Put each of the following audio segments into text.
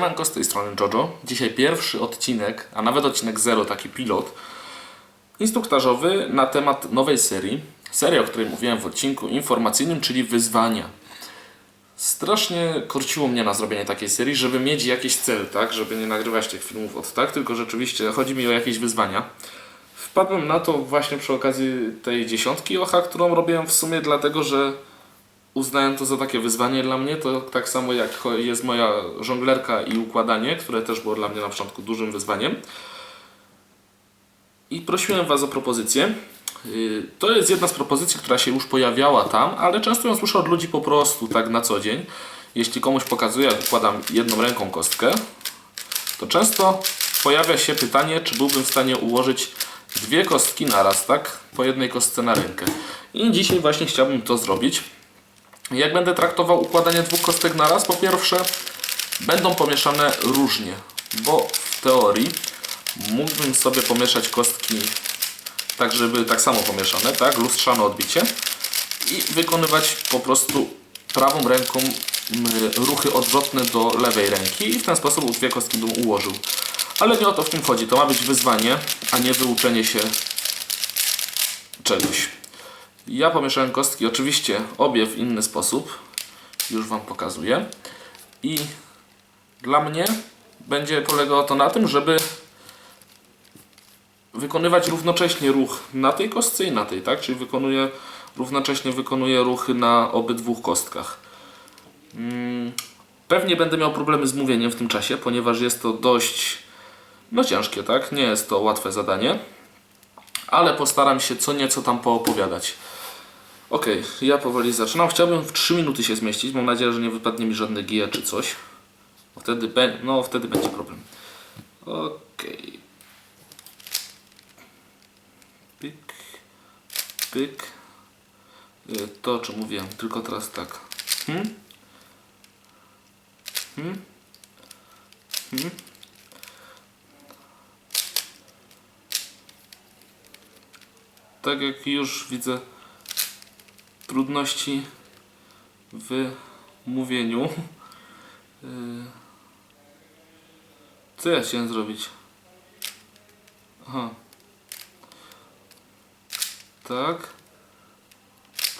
Siemanko, z tej strony Jojo. Dzisiaj pierwszy odcinek, a nawet odcinek zero, taki pilot instruktażowy na temat nowej serii. Serii, o której mówiłem w odcinku informacyjnym, czyli wyzwania. Strasznie korciło mnie na zrobienie takiej serii, żeby mieć jakiś cel, tak? Żeby nie nagrywać tych filmów od tak, tylko rzeczywiście chodzi mi o jakieś wyzwania. Wpadłem na to właśnie przy okazji tej dziesiątki OHA, którą robiłem w sumie dlatego, że uznałem to za takie wyzwanie dla mnie, to tak samo jak jest moja żonglerka i układanie, które też było dla mnie na początku dużym wyzwaniem. I prosiłem Was o propozycję. Yy, To jest jedna z propozycji, która się już pojawiała tam, ale często ją słyszę od ludzi po prostu, tak na co dzień. Jeśli komuś pokazuję, jak układam jedną ręką kostkę, to często pojawia się pytanie, czy byłbym w stanie ułożyć dwie kostki naraz, tak? Po jednej kostce na rękę. I dzisiaj właśnie chciałbym to zrobić. Jak będę traktował układanie dwóch kostek na raz? Po pierwsze, będą pomieszane różnie, bo w teorii mógłbym sobie pomieszać kostki tak, żeby tak samo pomieszane, tak? Lustrzane odbicie i wykonywać po prostu prawą ręką mm, ruchy odwrotne do lewej ręki i w ten sposób dwie kostki bym ułożył. Ale nie o to w tym chodzi. To ma być wyzwanie, a nie wyuczenie się czegoś. Ja pomieszałem kostki oczywiście obie w inny sposób. Już Wam pokazuję. I dla mnie będzie polegało to na tym, żeby wykonywać równocześnie ruch na tej kostce i na tej, tak? Czyli wykonuję, równocześnie wykonuję ruchy na obydwu kostkach. Mm, Pewnie będę miał problemy z mówieniem w tym czasie, ponieważ jest to dość no ciężkie, tak? Nie jest to łatwe zadanie, ale postaram się co nieco tam poopowiadać. Ok, ja powoli zaczynam. Chciałbym w 3 minuty się zmieścić. Mam nadzieję, że nie wypadnie mi żadne GIE czy coś. Wtedy, be, no, wtedy będzie problem. Ok. Pyk. Pyk. Y, To, o czym mówiłem, tylko teraz tak. Hmm? Hmm? Hmm? Tak jak już widzę trudności w mówieniu. Yy, Co ja chciałem zrobić? Aha. Tak.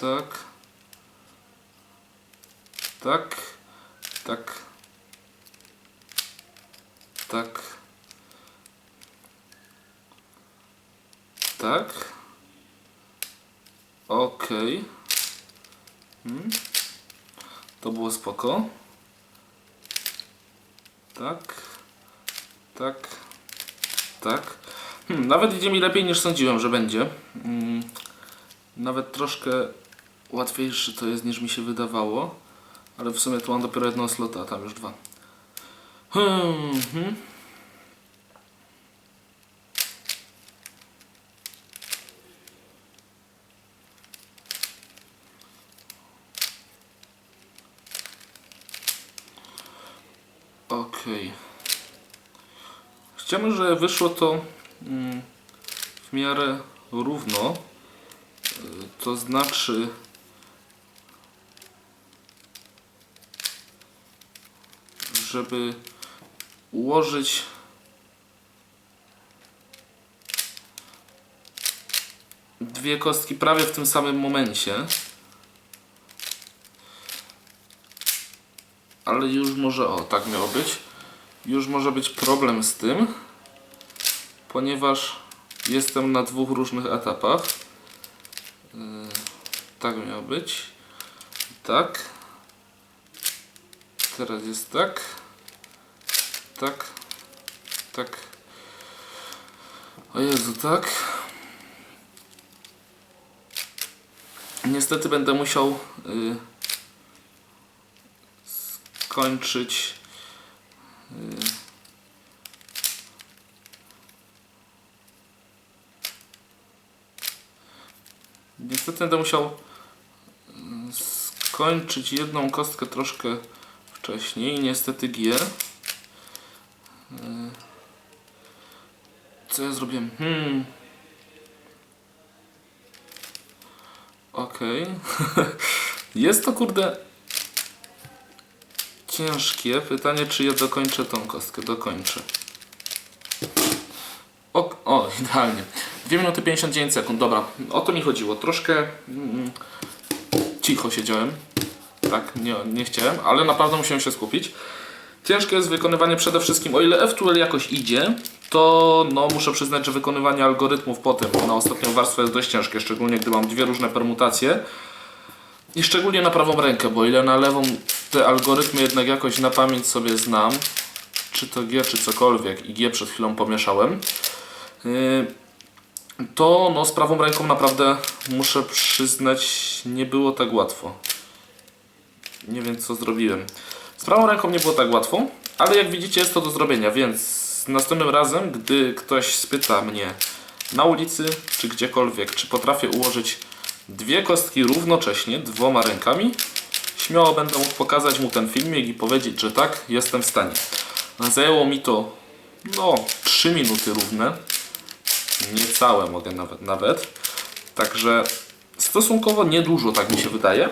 Tak. Tak. Tak. Tak. Tak. Okej. Hmm. To było spoko. Tak. Tak. Tak. Hmm, nawet idzie mi lepiej niż sądziłem, że będzie. Hmm. Nawet troszkę łatwiejszy to jest niż mi się wydawało. Ale w sumie tu mam dopiero jedną slota, a tam już dwa. Hmm. hmm. Okej. Chciałbym, że wyszło to mm, w miarę równo. Y, To znaczy żeby ułożyć dwie kostki prawie w tym samym momencie. ale już może, o tak miało być, już może być problem z tym, ponieważ jestem na dwóch różnych etapach. Yy, tak miało być. Tak. Teraz jest tak. Tak. Tak. O Jezu, tak. Niestety będę musiał yy, kończyć Niestety będę musiał y, skończyć jedną kostkę troszkę wcześniej. Niestety G. Y, Co ja zrobiłem? Hmm. Okej. Jest to kurde ciężkie. Pytanie, czy ja dokończę tą kostkę. Dokończę. O, o idealnie. 2 minuty 59 sekund. Dobra, o to mi chodziło. Troszkę mm, cicho siedziałem. Tak, nie, nie chciałem, ale naprawdę musiałem się skupić. Ciężkie jest wykonywanie przede wszystkim, o ile F2L jakoś idzie, to no, muszę przyznać, że wykonywanie algorytmów potem na ostatnią warstwę jest dość ciężkie, szczególnie gdy mam dwie różne permutacje. I szczególnie na prawą rękę, bo ile na lewą te algorytmy jednak jakoś na pamięć sobie znam, czy to G, czy cokolwiek, i G przed chwilą pomieszałem, yy, to no, z prawą ręką naprawdę muszę przyznać, nie było tak łatwo. Nie wiem co zrobiłem. Z prawą ręką nie było tak łatwo, ale jak widzicie jest to do zrobienia, więc następnym razem, gdy ktoś spyta mnie na ulicy czy gdziekolwiek, czy potrafię ułożyć dwie kostki równocześnie dwoma rękami, śmiało będę mógł pokazać mu ten filmik i powiedzieć, że tak, jestem w stanie. Zajęło mi to no 3 minuty równe, niecałe mogę nawet nawet. Także stosunkowo niedużo, tak mi się wydaje.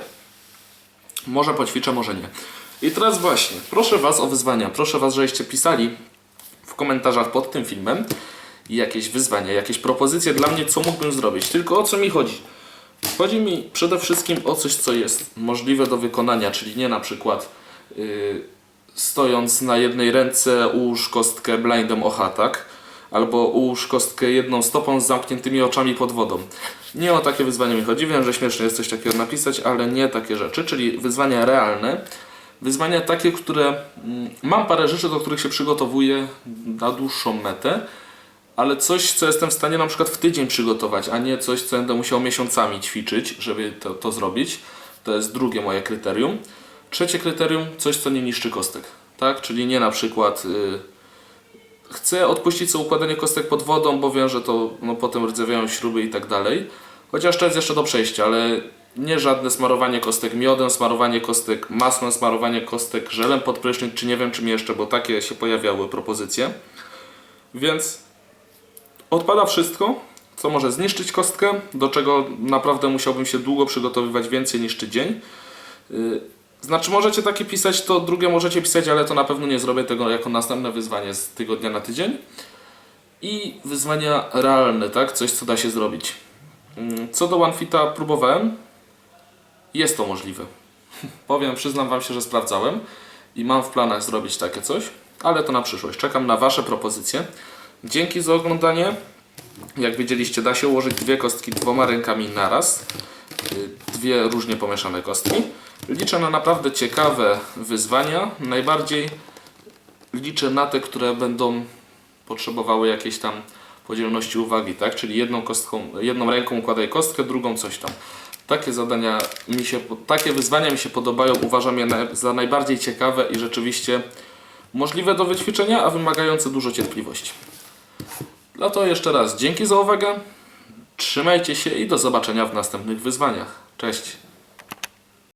Może poćwiczę, może nie. I teraz właśnie, proszę Was o wyzwania. Proszę Was, żebyście pisali w komentarzach pod tym filmem jakieś wyzwania, jakieś propozycje dla mnie, co mógłbym zrobić. Tylko o co mi chodzi? Chodzi mi przede wszystkim o coś, co jest możliwe do wykonania, czyli nie na przykład yy, stojąc na jednej ręce ułóż kostkę blindem ocha, tak? Albo ułóż kostkę jedną stopą z zamkniętymi oczami pod wodą. Nie o takie wyzwanie mi chodzi. Wiem, że śmieszne jest coś takiego napisać, ale nie takie rzeczy, czyli wyzwania realne. Wyzwania takie, które mm, mam parę rzeczy, do których się przygotowuję na dłuższą metę, ale coś, co jestem w stanie na przykład w tydzień przygotować, a nie coś, co będę musiał miesiącami ćwiczyć, żeby to, to zrobić. To jest drugie moje kryterium. Trzecie kryterium, coś, co nie niszczy kostek. Tak? Czyli nie na przykład y, chcę odpuścić sobie układanie kostek pod wodą, bo wiem, że to no, potem rdzewiają śruby i tak dalej. Chociaż to jest jeszcze do przejścia, ale nie żadne smarowanie kostek miodem, smarowanie kostek masłem, smarowanie kostek żelem pod czy nie wiem czym jeszcze, bo takie się pojawiały propozycje. Więc odpada wszystko, co może zniszczyć kostkę, do czego naprawdę musiałbym się długo przygotowywać więcej niż tydzień. Yy, Znaczy możecie takie pisać, to drugie możecie pisać, ale to na pewno nie zrobię tego jako następne wyzwanie z tygodnia na tydzień. I wyzwania realne, tak? Coś, co da się zrobić. Mm, Co do OneFita próbowałem. Jest to możliwe. Powiem, przyznam Wam się, że sprawdzałem i mam w planach zrobić takie coś, ale to na przyszłość. Czekam na Wasze propozycje. Dzięki za oglądanie. Jak widzieliście, da się ułożyć dwie kostki dwoma rękami naraz. Y, Dwie różnie pomieszane kostki. Liczę na naprawdę ciekawe wyzwania. Najbardziej liczę na te, które będą potrzebowały jakiejś tam podzielności uwagi, tak? Czyli jedną kostką, jedną ręką układaj kostkę, drugą coś tam. Takie zadania mi się, takie wyzwania mi się podobają, uważam je za najbardziej ciekawe i rzeczywiście możliwe do wyćwiczenia, a wymagające dużo cierpliwości. Dlatego jeszcze raz dzięki za uwagę, trzymajcie się i do zobaczenia w następnych wyzwaniach. Cześć!